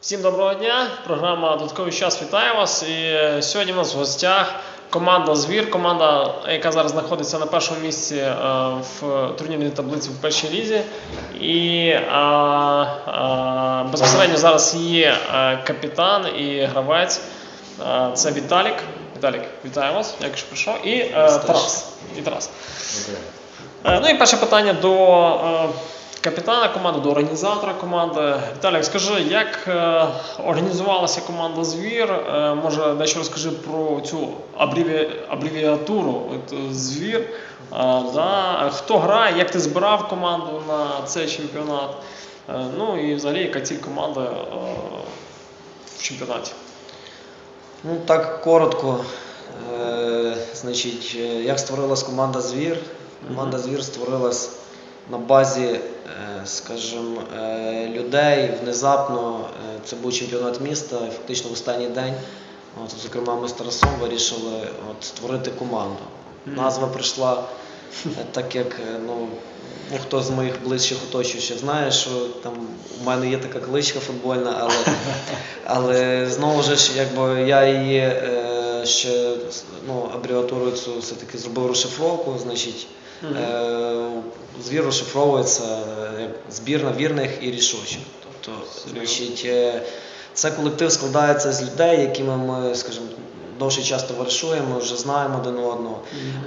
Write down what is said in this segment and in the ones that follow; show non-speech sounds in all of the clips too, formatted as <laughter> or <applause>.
Всім доброго дня! Програма Додатковий час вітає вас. І е, сьогодні у нас в гостях команда Звір, команда, яка зараз знаходиться на першому місці е, в турнірній таблиці в першій лізі. І е, е, безпосередньо зараз є е, капітан і гравець. Це Віталік. Віталік, вітаю вас, як ж прийшов. І е, Тарас. І Тарас. Ну і перше питання до капітана команди, до організатора команди. Віталік, скажи, як е, організувалася команда Звір? Е, Може, дещо розкажи про цю абревіатуру от, е, Звір. Да? Хто грає, як ти збирав команду на цей чемпіонат? Ну і взагалі, яка ціль команди в чемпіонаті? Ну так коротко. Е, значить, як створилась команда Звір? Команда Звір створилась на базі, е, скажімо, е, людей. Внезапно е, це був чемпіонат міста, і фактично в останній день. От, зокрема, ми з Тарасом вирішили от, створити команду. Назва прийшла так, як ну, ну, хто з моїх ближчих оточуючих знає, що там у мене є така кличка футбольна, але, <laughs> але знову ж, якби я її ще ну, абревіатуру цю все-таки зробив розшифровку, значить. mm -hmm. Звір розшифровується як збірна вірних і рішучих. Тобто, значить, е, це колектив складається з людей, якими ми, скажімо, довший час товаришуємо, вже знаємо один одного.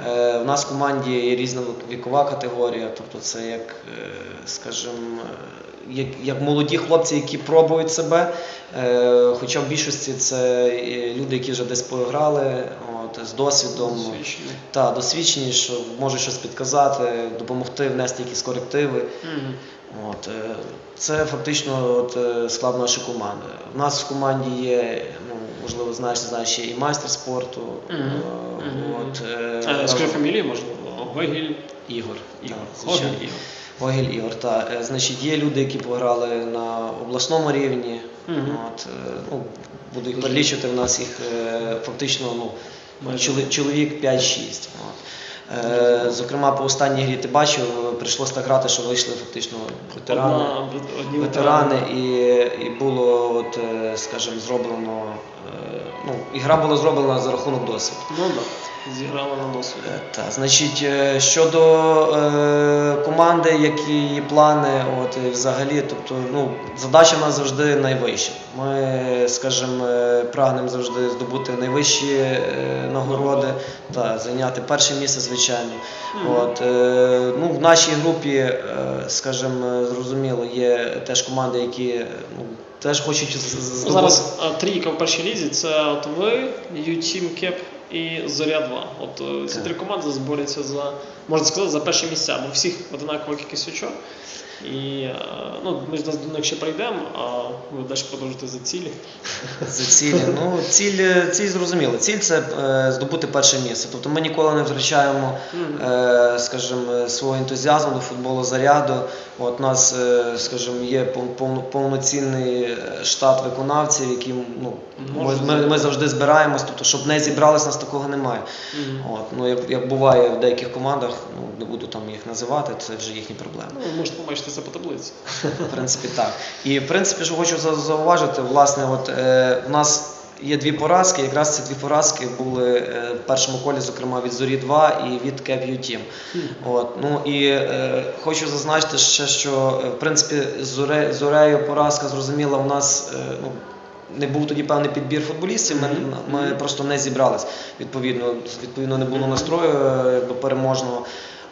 Е, У нас в команді є різна вікова категорія, тобто це як, е, скажімо, е, як, як молоді хлопці, які пробують себе. Е, Хоча в більшості це е, люди, які вже десь поіграли, от, з досвідом. Досвідчені. Та, досвідчені, що можуть щось підказати, допомогти внести якісь корективи. Мгм. От, е, це фактично от, е, склад нашої команди. У нас в команді є, ну, можливо, знаєш, знаєш, є і майстер спорту. Е. От, е, Е, Скажи фамілію, можливо. Гогіль. Ігор. Ігор. Гогіль Ігор. Так. Е, Значить, є люди, які пограли на обласному рівні. От, е, ну, буду їх перелічувати, в нас їх е, фактично ну, чоловік, чоловік 5-6. Е, Зокрема, по останній грі ти бачив, прийшлося так грати, що вийшли фактично ветерани. Одна- ветерани і, і було, от, е, скажімо, зроблено. Е, Ну, і гра була зроблена за рахунок досвіду. Ну так, зіграли на досвіді. Е, Та, значить, е, щодо е, команди, які її плани, от і взагалі, тобто, ну, задача в нас завжди найвища. Ми, скажімо, прагнемо завжди здобути найвищі е, нагороди та зайняти перше місце, звичайно. Мгм. От, е, ну, в нашій групі, скажімо, зрозуміло, є теж команди, які ну, теж хочуть здобути. Зараз е, трійка в першій лізі це от ви, U-Team Cap і Зоря 2. От е, ці Так. три команди зборються за, можна сказати, за перші місця, бо всіх одинакова кількість очок. І е, ну, ми ж до них ще прийдемо, а ви далі продовжуєте за цілі. За цілі. Ну, ціль, ціль зрозуміла. Ціль це е, здобути перше місце. Тобто ми ніколи не втрачаємо, е, скажімо, свого ентузіазму до футболу заряду. От у нас, е, скажімо, є повно- повноцінний е, штат виконавців, які ну, ми, ми, ми завжди збираємось, тобто, щоб не зібралися, нас такого немає. От, ну, як, як буває в деяких командах, ну, не буду там їх називати, це вже їхні проблеми. Ну, ви можете побачити це по таблиці. В принципі, так. І в принципі, що хочу зауважити, власне, от е, в нас є дві поразки. Якраз ці дві поразки були е, в першому колі, зокрема від Зорі 2 і від U Team. От, ну і е, хочу зазначити ще, що е, в принципі з Зоре, Зорею поразка зрозуміла, у нас е, ну, не був тоді певний підбір футболістів, ми, ми просто не зібрались. Відповідно, відповідно не було настрою е, якби, переможного.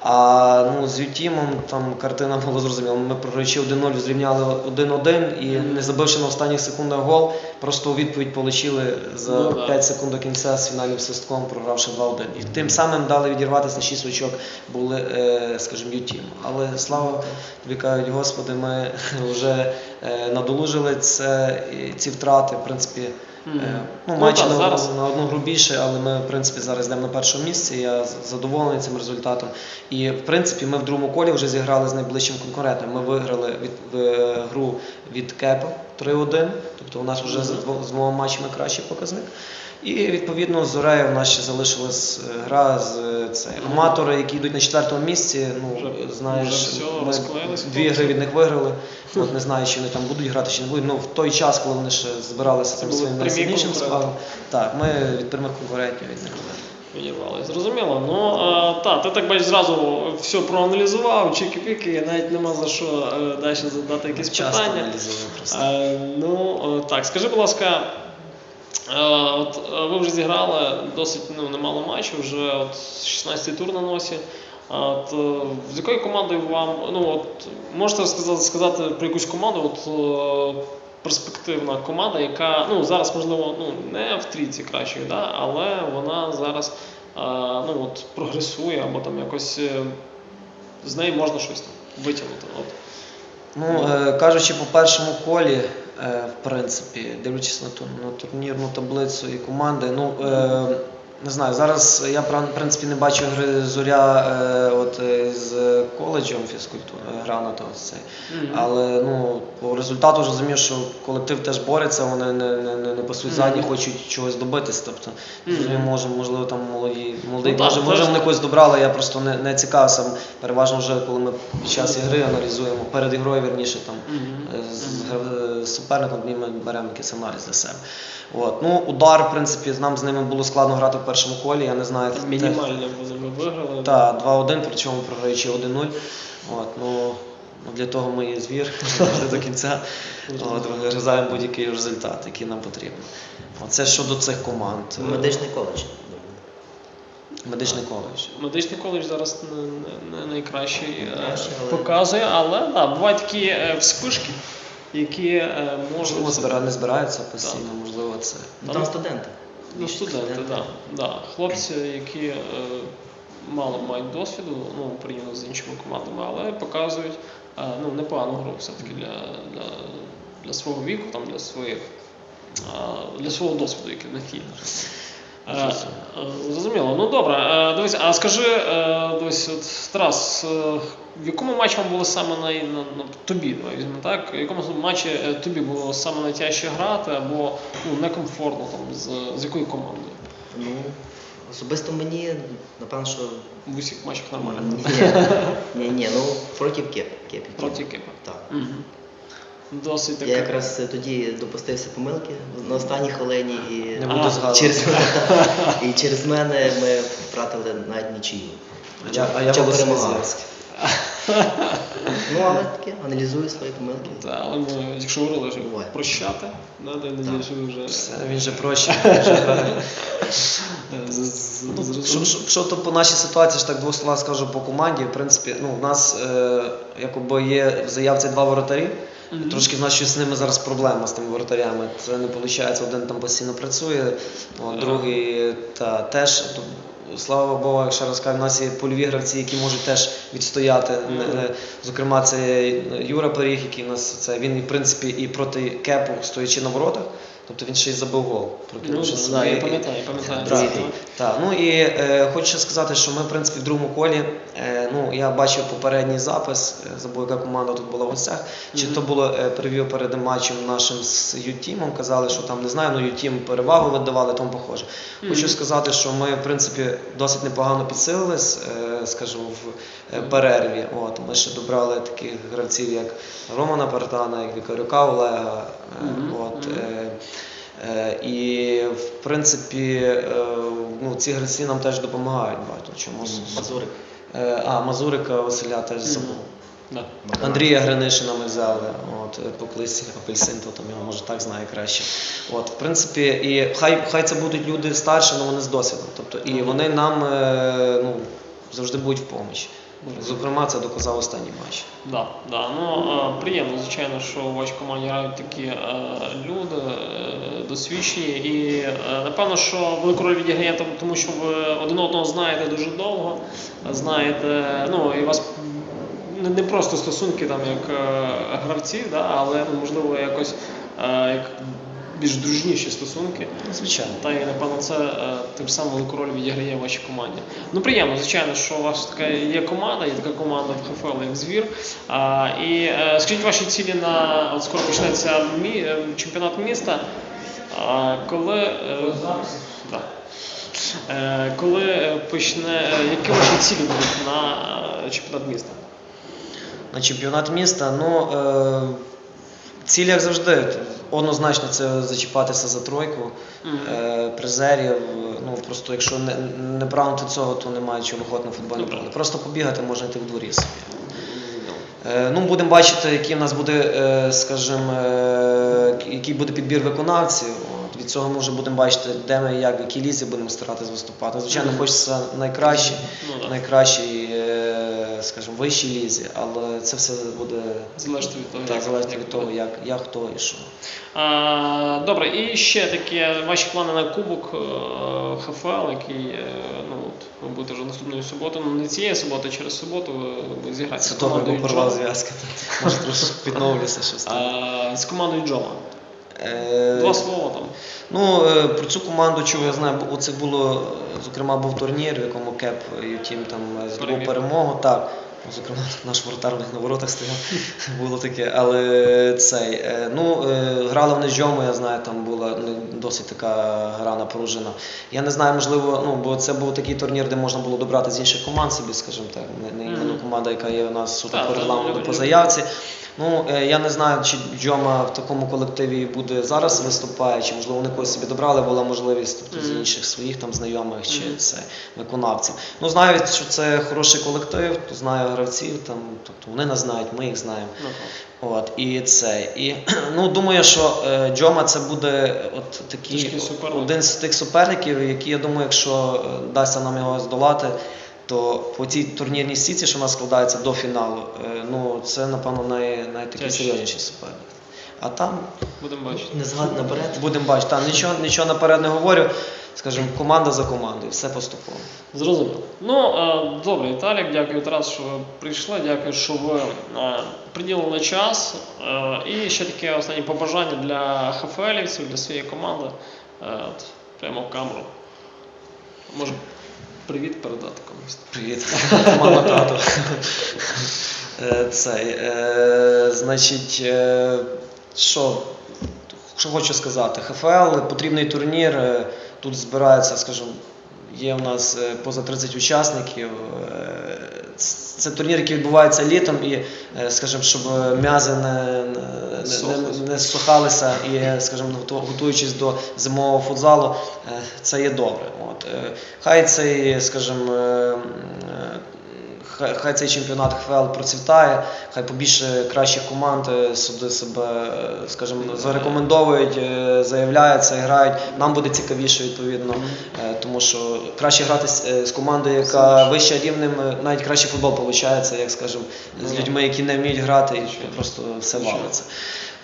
А ну, з Ютімом там картина була зрозуміла. Ми програючи 1-0, зрівняли 1-1 і не забивши на останніх секундах гол, просто у відповідь отримали за Ну, да. 5 секунд до кінця з фінальним свистком, програвши 2-1. І тим самим дали відірватися на 6 очок були, е, скажімо, Ютім. Але слава тобі кажуть, Господи, ми <laughs> вже е, надолужили це, ці втрати, в принципі. Е, Ну, Ну, матч на, зараз- на одну гру більше, але ми, в принципі, зараз йдемо на першому місці. Я задоволений цим результатом. І, в принципі, ми в другому колі вже зіграли з найближчим конкурентом. Ми виграли від, в, гру від Кепа 3-1, тобто у нас вже з, Мгм. з двома матчами кращий показник. І відповідно з Зорею у нас ще залишилась е, гра з е, це аматори, які йдуть на четвертому місці. Ну Вже- знаєш, вже все, ми дві гри від них виграли. От не знаю, чи вони там будуть грати, чи не будуть. Ну в той час, коли вони ще збиралися Це цим своїм найсильнішим складом. Так, ми від прямих конкурентів від них. Відірвали. Зрозуміло. Ну так, ти так бачиш зразу все проаналізував, чики-піки, навіть нема за що е, далі задати якісь Часто питання. просто. Е, ну так, скажи, будь ласка, от е, ви вже зіграли досить ну, немало матчів, вже от 16-й тур на носі. От, е, з якою командою вам, ну от можете сказати, сказати про якусь команду, от е, перспективна команда, яка ну зараз можливо ну не в трійці кращої, да, але вона зараз е, ну от прогресує або там якось е, з неї можна щось там витягнути. От. Ну, е, кажучи по першому колі, е, в принципі, дивлячись на, ту, на турнірну таблицю і команди, ну е, не знаю, зараз я в принципі не бачу гри зоря е, от, е, з коледжем фізкультури, гра на то цей. Мгм. Але ну, по результату розумію, що колектив теж бореться, вони не, не, не, не пасуть задні, Мгм. хочуть чогось добитись. Тобто, Мгм. розумію, може, можливо, там молоді, молодий, Ну, так, може, може вони когось добрали, я просто не, не цікавився. Переважно вже коли ми під час ігри аналізуємо, перед ігрою, вірніше, там, Мгм. е, з, з суперником ми беремо якийсь аналіз для себе. От. Ну, удар, в принципі, нам з ними було складно грати першому колі, я не знаю. Мінімальне були ви виграли. та, 2-1, причому програючи 1-0. От, ну, ну, для того ми і звір <laughs> <laughs> до кінця. От, вигризаємо будь-який результат, який нам потрібен. От, це щодо цих команд. Медичний коледж. Медичний коледж. Медичний коледж зараз не, не, не найкращий е, але- показує, але да, бувають такі е, вспишки, які е, можуть. Можливо, збира- не збираються постійно, можливо, це. Ну, там студенти. Ну, студенти, так. Да, да. Хлопці, які е, мало мають досвіду, ну, порівняно з іншими командами, але показують е, ну, непогану гру все-таки для, для, для свого віку, там, для, своїх, е, для свого досвіду, який в них є. Е, е, Зрозуміло. Ну добре, Е, дивись, а скажи, дивись, от, Тарас, в якому матчі вам було саме най, на, на, тобі, давай візьмемо так, в якому матчі тобі було саме найтяжче грати або ну, некомфортно там, з, з якою командою? Ну, особисто мені, напевно, що. В усіх матчах нормально. Ні, ні, ні, ну проти кеп. кеп Проти Кипа. Так. Угу. Досить таке. Я якраз е, тоді допустився помилки на останній хвилині і, Не А, буду через, <laughs> і через мене ми втратили навіть нічию. А а я Хоча. <laughs> Ну, але таке, аналізую свої помилки. Та, але ми, якщо говорили, що Буває. прощати, ви вже Все, він же проще. <laughs> е, Ну. Що, то по нашій ситуації, ж так двох слова скажу по команді. В принципі, ну, у нас е, якоби є в заявці два воротарі. Мгм. Трошки в нас щось з ними зараз проблема з тими воротарями. Це не виходить, один там постійно працює, от, другий та, теж. Слава Богу, якщо раз кажу, у нас є польові гравці, які можуть теж відстояти. Mm -hmm. Зокрема, це Юра Періг, який у нас це він, в принципі, і проти кепу, стоячи на воротах, тобто він ще й забив гол. Ну, прокинувши да, собі. я пам'ятаю, я пам'ятаю. Так, це. так. Ну і е, хочу сказати, що ми, в принципі, в другому колі, е, ну, я бачив попередній запис, е, забув, яка команда тут була в гостях. Чи то було е, прев'ю перед матчем нашим з Ютімом, казали, що там не знаю, ну Ютім перевагу видавали, тому похоже. Хочу сказати, що ми, в принципі, досить непогано підсилились, е, скажімо, в е, перерві. От, ми ще добрали таких гравців, як Романа Партана, як Вікарюка Олега. е, Мгм. От, е, Е, І в принципі, е, ну, ці гравці нам теж допомагають багато чому. Мазурик. Е, А, Мазурика Василя теж забув. Да. Андрія Гринишина ми взяли, от, е, апельсин, то там його може так знає краще. От, в принципі, і хай, хай це будуть люди старші, але вони з досвідом. Тобто, і вони нам е, ну, завжди будуть в помочі. Зокрема, це доказав останній матч. Да, да. Ну, е, приємно, звичайно, що у вашій команді грають такі е, люди е, досвідчені. І напевно, що велику роль відіграє тому- що ви один одного знаєте дуже довго, знаєте, ну і вас не, просто стосунки там як гравців, да, але ну, можливо якось як більш дружніші стосунки. Звичайно. Та і напевно це е, тим самим велику роль відіграє в вашій команді. Ну приємно, звичайно, що у вас така є команда, є така команда в ХФЛ, як звір. А, і е, скажіть ваші цілі на от скоро почнеться мі, е, чемпіонат міста. А, коли е, да. Е, Коли почне, е, які ваші цілі будуть на е, чемпіонат міста? На чемпіонат міста, ну е, ціль, як завжди, однозначно це зачіпатися за тройку Мгм. е, призерів. Ну просто якщо не, не прагнути цього, то немає чого виходити на футбольне поле. Просто побігати можна йти в дворі собі. Е, Ну, будемо бачити, який в нас буде, е, скажімо, е, який буде підбір виконавців. От, від цього ми вже будемо бачити, де ми, як, в якій лізі будемо старатися виступати. Звичайно, хочеться найкраще, Ну, да. Скажімо, вищій лізі, але це все буде Залежить від того, так, як- залежить від того, як, як хто і що. А, добре, і ще такі ваші плани на кубок е, ХФЛ, який е, ну, от, ви будете вже наступної суботи, ну не цієї суботи, а через суботу ви, зіграєте Це того, бо порвав зв'язки. Може трошки відновлюся щось з командою Джома. Е, Два слова там. Ну, е, про цю команду чого я знаю, це було, зокрема, був турнір, в якому Кеп Ютім там е, здобув перемогу. Так. Зокрема, наш воротар в них на воротах стояв, <laughs> було таке. Але цей, е, ну, е, грали вони з Джому, я знаю, там була ну, досить така гра напружена. Я не знаю, можливо, ну, бо це був такий турнір, де можна було добрати з інших команд собі, скажімо так, не, іменно команда, яка є у нас суто по регламенту, по заявці. Ну, е, я не знаю, чи Джома в такому колективі буде зараз виступає, чи можливо вони когось собі добрали, була можливість тобто, з інших своїх там знайомих чи це виконавців. Ну, знаю, що це хороший колектив, то знаю гравців, там, тобто вони нас знають, ми їх знаємо. Ну, От, і це. І <clears throat> ну, думаю, що е, Джома це буде от такий один з тих суперників, які, я думаю, якщо е, вдасться нам його здолати, то по цій турнірній стійці, що в нас складається до фіналу, е, ну, це, напевно, най, найтакий серйозніший суперник. А там будемо бачити. Не згадно наперед. будемо бачити, там нічого, нічого наперед не говорю. Скажімо, команда за командою, все поступово. Зрозуміло. Ну, е, добре, Віталік, дякую Тарас, що ви прийшли. Дякую, що ви е, приділили час. Е, і ще таке останнє побажання для ХФЛівців, для своєї команди. От, прямо в камеру. Може, привіт передати комусь. Привіт, <laughs> мама тато. Цей, е, значить, е, що, що хочу сказати, ХФЛ потрібний турнір. Тут збираються, скажімо, є у нас е, поза 30 учасників. Е, Це турнір, який відбувається літом, і, е, скажімо, щоб м'язи не, не, не, сухалися і, скажімо, готуючись до зимового футзалу, це є добре. От. Хай цей, скажімо, хай, хай цей чемпіонат ХФЛ процвітає, хай побільше кращих команд е, сюди себе, е, скажімо, зарекомендовують, е, заявляються грають. Нам буде цікавіше відповідно, тому що краще грати з, з командою, яка вища рівнем, навіть кращий футбол виходить, як скажімо, з людьми, які не вміють грати, і просто все валиться.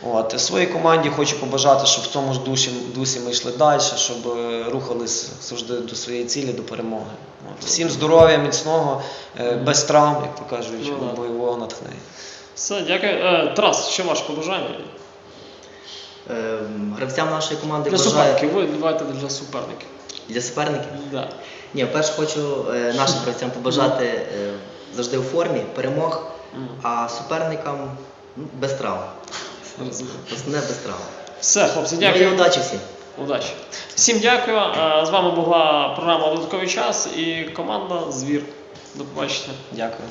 От. Своїй команді хочу побажати, щоб в цьому ж дусі, дусі ми йшли далі, щоб е, рухались завжди до своєї цілі, до перемоги. От. Всім здоров'я, міцного, е, без травм, як то кажуть, Ну, бойового натхнення. Все, дякую. Е, Тарас, ще ваше побажання? Е, Гравцям нашої команди Для бажаю суперників, ви давайте для суперників. для суперників. Да. Ні, перше хочу е, нашим гравцям побажати е, завжди у формі, перемог, Мгм. а суперникам ну, без травм. Основне без травм. Все, хлопці, Ну і дякую. удачі всім. Удачі. Всім дякую. З вами була програма Додатковий час і команда Звір. До побачення. Дякую.